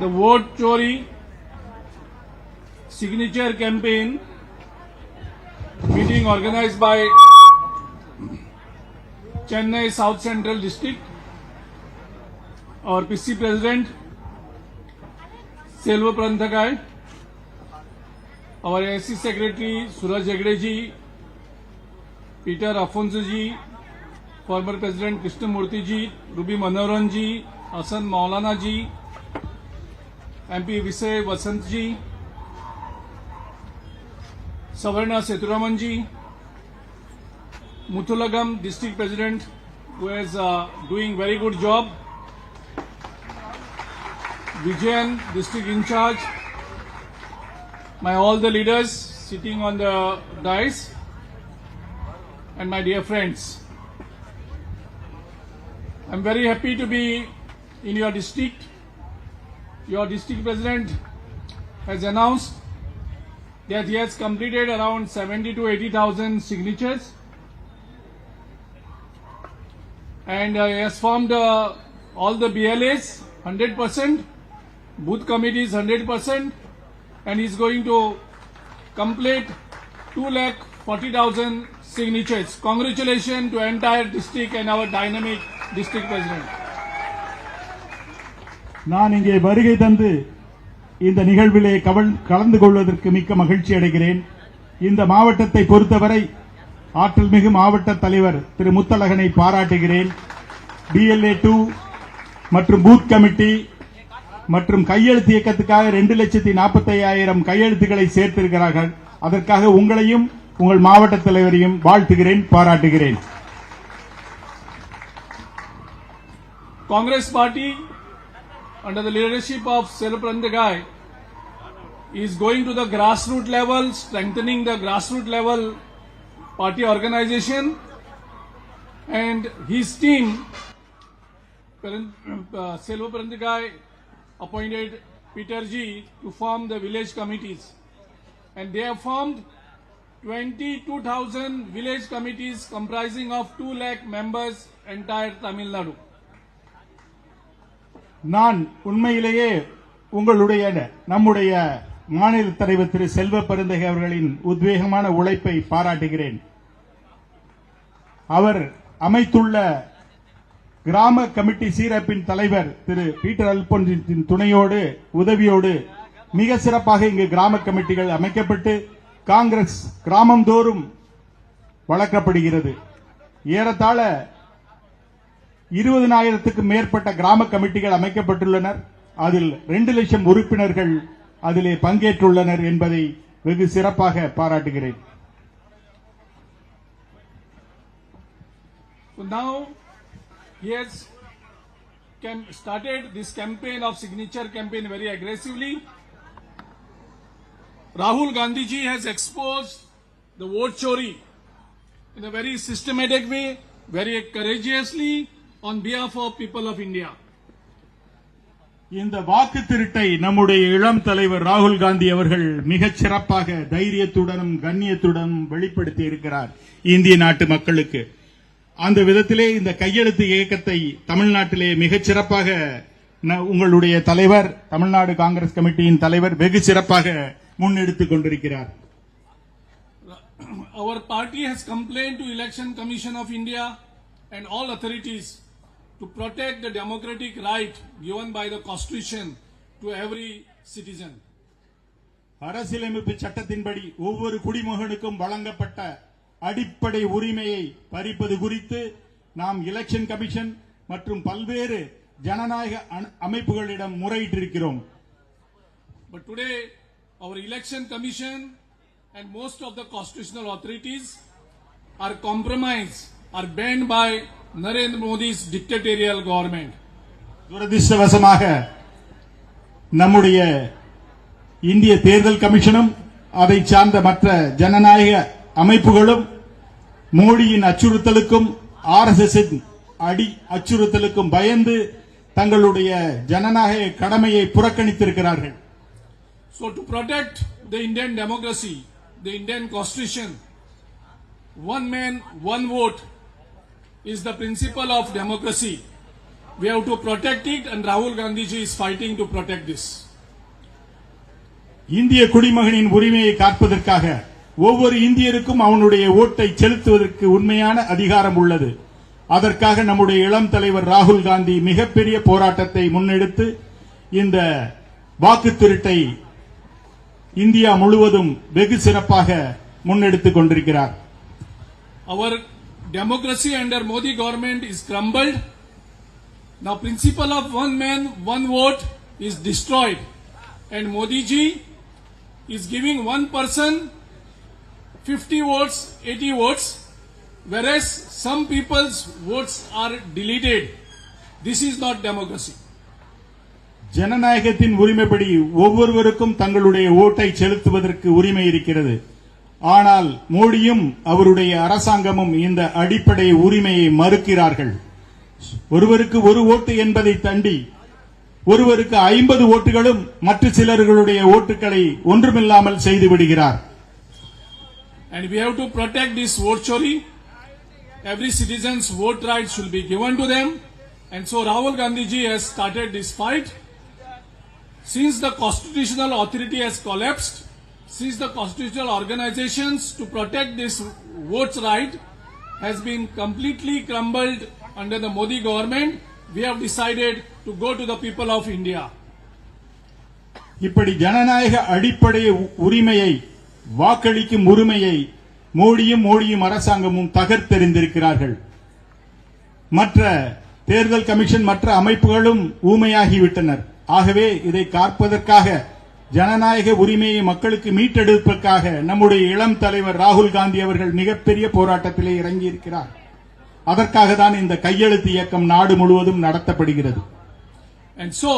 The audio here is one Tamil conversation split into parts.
the vote Chori signature campaign meeting organized by Chennai South Central District. Our PC President Selva Pranthakai, our SC Secretary Suraj Jagde Peter Afonso ji, former President Krishnamurti ji, Ruby Manoharan ji, Hassan Maulana ji, MP Visay ji, Savarna ji, Muthulagam District President who is uh, doing very good job, Vijayan District in charge, my all the leaders sitting on the dais, and my dear friends. I'm very happy to be in your district. Your district president has announced that he has completed around 70 to 80,000 signatures and uh, has formed uh, all the BLAs 100%, booth committees 100%, and is going to complete 2 lakh 40,000 signatures. Congratulations to entire district and our dynamic district president. நான் இங்கே வருகை தந்து இந்த நிகழ்விலே கவல்- கலந்து கொள்வதற்கு மிக்க மகிழ்ச்சி அடைகிறேன். இந்த மாவட்டத்தை பொறுத்தவரை ஆற்றல் மிகு மாவட்ட தலைவர் திரு முத்தழகனை பாராட்டுகிறேன். டிஎல்ஏ டூ மற்றும் பூத் கமிட்டி மற்றும் கையெழுத்து இயக்கத்துக்காக ரெண்டு லட்சத்தி நாற்பத்தி ஐயாயிரம் கையெழுத்துக்களை சேர்த்திருக்கிறார்கள். அதற்காக உங்களையும் உங்கள் மாவட்ட தலைவரையும் வாழ்த்துகிறேன் பாராட்டுகிறேன். Congress party under the leadership of Selaprandagai, is going to the grassroots level, strengthening the grassroots level party organization, and his team, uh, Selva Prandagai, appointed Peter G to form the village committees, and they have formed 22,000 village committees comprising of 2 lakh members entire Tamil Nadu. நான் உண்மையிலேயே உங்களுடைய நம்முடைய மாநில தலைவர் திரு செல்வ பெருந்தகை அவர்களின் உத்வேகமான உழைப்பை பாராட்டுகிறேன். அவர் அமைத்துள்ள கிராம கமிட்டி சீரப்பின் தலைவர் திரு பீட்டர் அல்பொன்சின் துணையோடு உதவியோடு மிக சிறப்பாக இங்கு கிராம கமிட்டிகள் அமைக்கப்பட்டு காங்கிரஸ் கிராமந்தோறும் வளர்க்கப்படுகிறது. ஏறத்தாழ இருபதனாயிரத்துக்கும் மேற்பட்ட கிராம கமிட்டிகள் அமைக்கப்பட்டுள்ளனர் அதில் ரெண்டு லட்சம் உறுப்பினர்கள் அதிலே பங்கேற்றுள்ளனர் என்பதை வெகு சிறப்பாக பாராட்டுகிறேன் now he has cam- started this campaign of signature campaign very aggressively. Rahul Gandhi ji has exposed the vote chori in a very systematic way, very courageously on behalf of people of India. இந்த வாக்கு திருட்டை நம்முடைய இளம் தலைவர் ராகுல் காந்தி அவர்கள் மிகச் சிறப்பாக தைரியத்துடனும் கண்ணியத்துடனும் வெளிப்படுத்தி இருக்கிறார் இந்திய நாட்டு மக்களுக்கு அந்த விதத்திலே இந்த கையெழுத்து இயக்கத்தை தமிழ்நாட்டிலே மிகச் சிறப்பாக உங்களுடைய தலைவர் தமிழ்நாடு காங்கிரஸ் கமிட்டியின் தலைவர் வெகு சிறப்பாக முன்னெடுத்துக் கொண்டிருக்கிறார் Our party has complained to Election Commission of India and all authorities to protect the democratic right given by the Constitution to every citizen. அரசியலமைப்பு சட்டத்தின்படி ஒவ்வொரு குடிமகனுக்கும் வழங்கப்பட்ட அடிப்படை உரிமையை பறிப்பது குறித்து நாம் எலெக்ஷன் கமிஷன் மற்றும் பல்வேறு ஜனநாயக அமைப்புகளிடம் முறையிட்டிருக்கிறோம் But today, our Election Commission and most of the constitutional authorities are compromised, are banned by Narendra Modi's dictatorial government. துரதிர்ஷ்டவசமாக நம்முடைய இந்திய தேர்தல் கமிஷனும் அதை சார்ந்த மற்ற ஜனநாயக அமைப்புகளும் மோடியின் அச்சுறுத்தலுக்கும் ஆர்எஸ்எஸ் அடி அச்சுறுத்தலுக்கும் பயந்து தங்களுடைய ஜனநாயக கடமையை புறக்கணித்திருக்கிறார்கள் So to protect the Indian democracy, the Indian constitution, one man, one vote is the principle of democracy. We have to protect it, and Rahul Gandhi ji is fighting to protect this. இந்திய குடிமகனின் உரிமையை காப்பதற்காக ஒவ்வொரு இந்தியருக்கும் அவனுடைய ஓட்டை செலுத்துவதற்கு உண்மையான அதிகாரம் உள்ளது அதற்காக நம்முடைய இளம் தலைவர் ராகுல் காந்தி மிகப்பெரிய போராட்டத்தை முன்னெடுத்து இந்த வாக்கு திருட்டை இந்தியா முழுவதும் வெகு சிறப்பாக முன்னெடுத்துக் கொண்டிருக்கிறார் Our democracy under Modi government is crumbled. Now principle of one man, one vote is destroyed. And Modi ji is giving one person 50 votes, 80 votes, whereas some people's votes are deleted. This is not democracy. ஜனநாயகத்தின் உரிமைப்படி ஒவ்வொருவருக்கும் தங்களுடைய ஓட்டை செலுத்துவதற்கு உரிமை இருக்கிறது ஆனால் மோடியும் அவருடைய அரசாங்கமும் இந்த அடிப்படை உரிமையை மறுக்கிறார்கள் ஒருவருக்கு ஒரு ஓட்டு என்பதை தண்டி ஒருவருக்கு ஐம்பது ஓட்டுகளும் மற்ற சிலர்களுடைய ஓட்டுகளை ஒன்றுமில்லாமல் செய்து விடுகிறார் And we have to protect this vote chori. Every citizen's vote right should be given to them. And so Rahul Gandhi ji has started this fight. Since the constitutional authority has collapsed, since the constitutional organizations to protect this votes right has been completely crumbled under the Modi government, we have decided to go to the people of India. இப்படி ஜனநாயக அடிப்படை உரிமையை வாக்களிக்கும் உரிமையை மோடியும் மோடியும் அரசாங்கமும் தகர்த்தெறிந்திருக்கிறார்கள் மற்ற தேர்தல் கமிஷன் மற்ற அமைப்புகளும் ஊமையாகிவிட்டனர் ஆகவே இதை காப்பதற்காக ஜனநாயக உரிமையை மக்களுக்கு மீட்டெடுப்பதற்காக நம்முடைய இளம் தலைவர் ராகுல் காந்தி அவர்கள் மிகப்பெரிய போராட்டத்திலே இறங்கியிருக்கிறார் அதற்காக தான் இந்த கையெழுத்து இயக்கம் நாடு முழுவதும் நடத்தப்படுகிறது And so,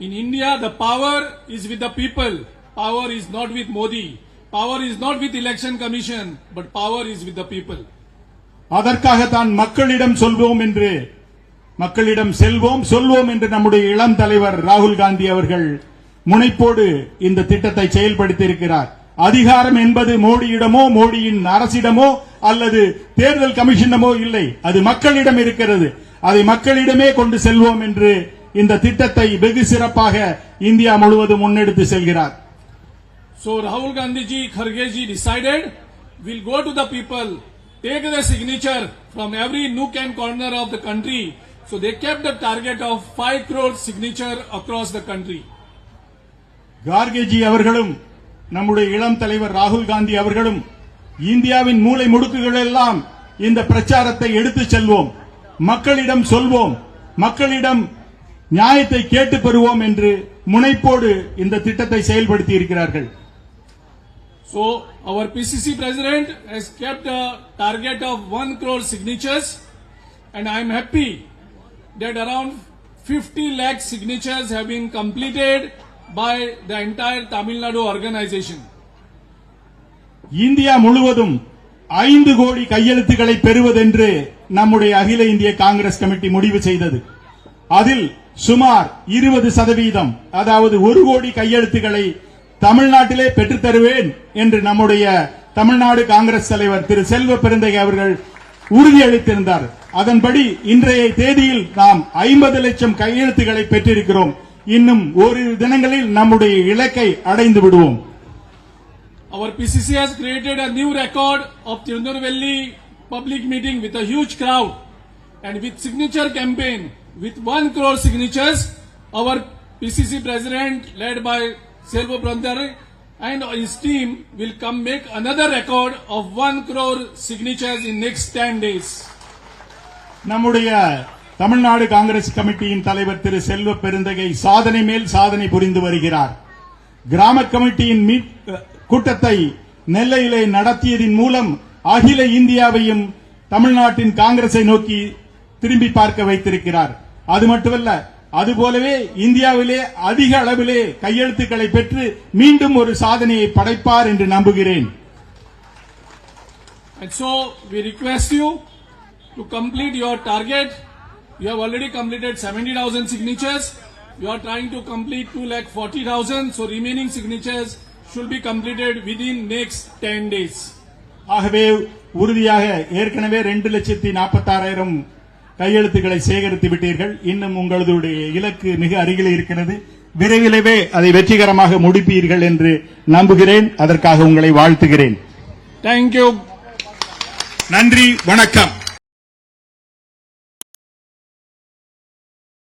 in India, the power is with the people. Power is not with Modi. Power is not with election commission, but power is with the people. அதற்காகத்தான் மக்களிடம் சொல்வோம் என்று மக்களிடம் செல்வோம் சொல்வோம் என்று நம்முடைய இளம் தலைவர் ராகுல் காந்தி அவர்கள் முனைப்போடு இந்த திட்டத்தை செயல்படுத்தி இருக்கிறார் அதிகாரம் என்பது மோடியிடமோ மோடியின் அரசிடமோ அல்லது தேர்தல் கமிஷனமோ இல்லை அது மக்களிடம் இருக்கிறது அதை மக்களிடமே கொண்டு செல்வோம் என்று இந்த திட்டத்தை வெகு சிறப்பாக இந்தியா முழுவதும் முன்னெடுத்து செல்கிறார் So Rahul Gandhi ji, Kharge ji decided, we'll go to the people, take the signature from every nook and corner of the country. So they kept the target of 5 crore signature across the country. கார்கேஜி அவர்களும் நம்முடைய இளம் தலைவர் ராகுல் காந்தி அவர்களும் இந்தியாவின் மூலை முடுக்குகள் எல்லாம் இந்த பிரச்சாரத்தை எடுத்துச் செல்வோம் மக்களிடம் சொல்வோம் மக்களிடம் நியாயத்தை கேட்டு பெறுவோம் என்று முனைப்போடு இந்த திட்டத்தை செயல்படுத்தி இருக்கிறார்கள். So our PCC president has kept a target of 1 crore signatures and I am happy that around 50 lakh signatures have been completed by the entire Tamil Nadu organization. India முழுவதும் ஐந்து கோடி கையெழுத்துக்களை பெறுவதென்று நம்முடைய அகில இந்திய காங்கிரஸ் கமிட்டி முடிவு செய்தது. அதில் சுமார் இருபது சதவீதம் அதாவது ஒரு கோடி கையெழுத்துக்களை தமிழ்நாட்டிலே பெற்றுத் தருவேன் என்று நம்முடைய தமிழ்நாடு காங்கிரஸ் தலைவர் திரு செல்வ பெருந்தகை அவர்கள் உறுதியளித்திருந்தார். அதன்படி இன்றைய தேதியில் நாம் ஐம்பது லட்சம் கையெழுத்துக்களை பெற்றிருக்கிறோம். இன்னும் ஓரிரு தினங்களில் நம்முடைய இலக்கை அடைந்து விடுவோம் Our PCC has created a new record of Tirunelveli public meeting with a huge crowd and with signature campaign with 1 crore signatures. Our PCC president led by Selvo Brandare and his team will come make another record of 1 crore signatures in next 10 days. நம்முடைய தமிழ்நாடு காங்கிரஸ் கமிட்டியின் தலைவர் திரு செல்வ பெருந்தகை சாதனை மேல் சாதனை புரிந்து வருகிறார். கிராம கமிட்டியின் மீட்- கூட்டத்தை நெல்லையிலே நடத்தியதின் மூலம் அகில இந்தியாவையும் தமிழ்நாட்டின் காங்கிரஸை நோக்கி திரும்பி பார்க்க வைத்திருக்கிறார். அது மட்டுமல்ல அதுபோலவே இந்தியாவிலே அதிக அளவிலே கையெழுத்துக்களை பெற்று மீண்டும் ஒரு சாதனையை படைப்பார் என்று நம்புகிறேன். And so we request you to complete your target. You have already completed 70,000 signatures. You are trying to complete 2 lakh 40,000. So remaining signatures should be completed within next 10 days. ஆகவே உறுதியாக ஏற்கனவே ரெண்டு லட்சத்தி நாற்பத்தாறாயிரம் கையெழுத்துக்களை சேகரித்து விட்டீர்கள் இன்னும் உங்களுடைய இலக்கு மிக அருகில் இருக்கிறது விரைவிலவே அதை வெற்றிகரமாக முடிப்பீர்கள் என்று நம்புகிறேன் அதற்காக உங்களை வாழ்த்துகிறேன் Thank you. நன்றி வணக்கம்